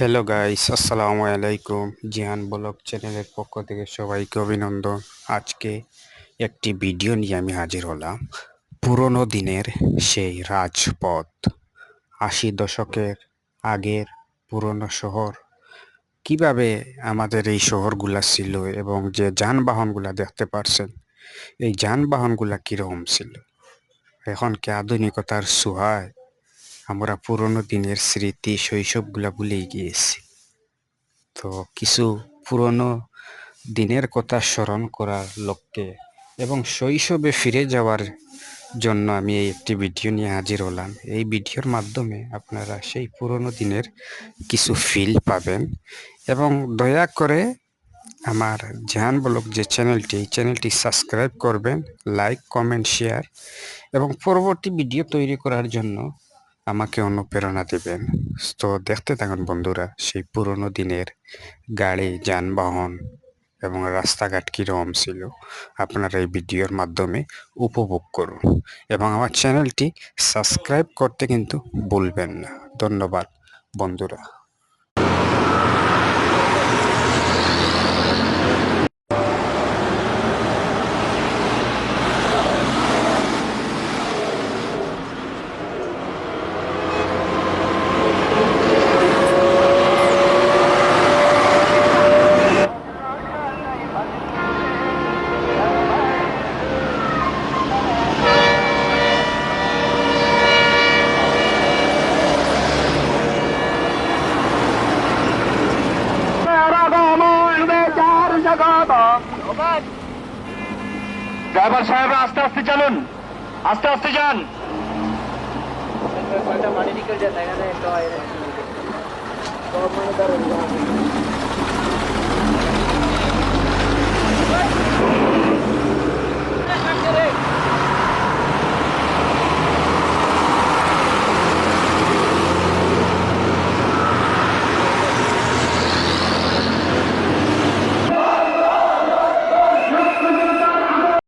Hello guys আসসালামু আলাইকুম Jihan blog চ্যানেলের পক্ষ থেকে সবাইকে অভিনন্দন। আজকে একটি ভিডিও নিয়ে আমি হাজির হলাম। পুরনো দিনের সেই রাজপথ। আশি দশকের আগের পুরনো শহর। কীভাবে আমাদের এই শহরগুলা ছিল এবং যে যানবাহনগুলা দেখতে পারছেন, এই যানবাহনগুলা কীরকম ছিল? এখন কি আধুনিকতার ছোঁয়ায় আমরা পুরনো দিনের স্মৃতি, শৈশবগুলা ভুলেই গিয়েছি। তো কিছু পুরনো দিনের কথা স্মরণ করার লক্ষ্যে এবং শৈশবে ফিরে যাওয়ার জন্য আমি এই একটি ভিডিও নিয়ে হাজির হলাম। এই ভিডিওর মাধ্যমে আপনারা সেই পুরনো দিনের কিছু ফিল পাবেন এবং দয়া করে আমার জাহান ব্লগ যে চ্যানেলটি এই চ্যানেলটি সাবস্ক্রাইব করবেন লাইক কমেন্ট শেয়ার এবং পরবর্তী ভিডিও তৈরি করার জন্য আমাকে অনুপ্রেরণা দেবেন। তো দেখতে থাকুন বন্ধুরা, সেই পুরনো দিনের গাড়ি, যানবাহন এবং রাস্তাঘাট কীরকম ছিল, আপনারা এই ভিডিওর মাধ্যমে উপভোগ করুন। এবং আমার চ্যানেলটি সাবস্ক্রাইব করতে কিন্তু ভুলবেন না। ধন্যবাদ বন্ধুরা। ড্রাইভার সাহেব আস্তে আস্তে চালুন আস্তে আস্তে যান मानी निकल जाता है ना तो आए रहते हैं। तो अब मैंने डर लगा।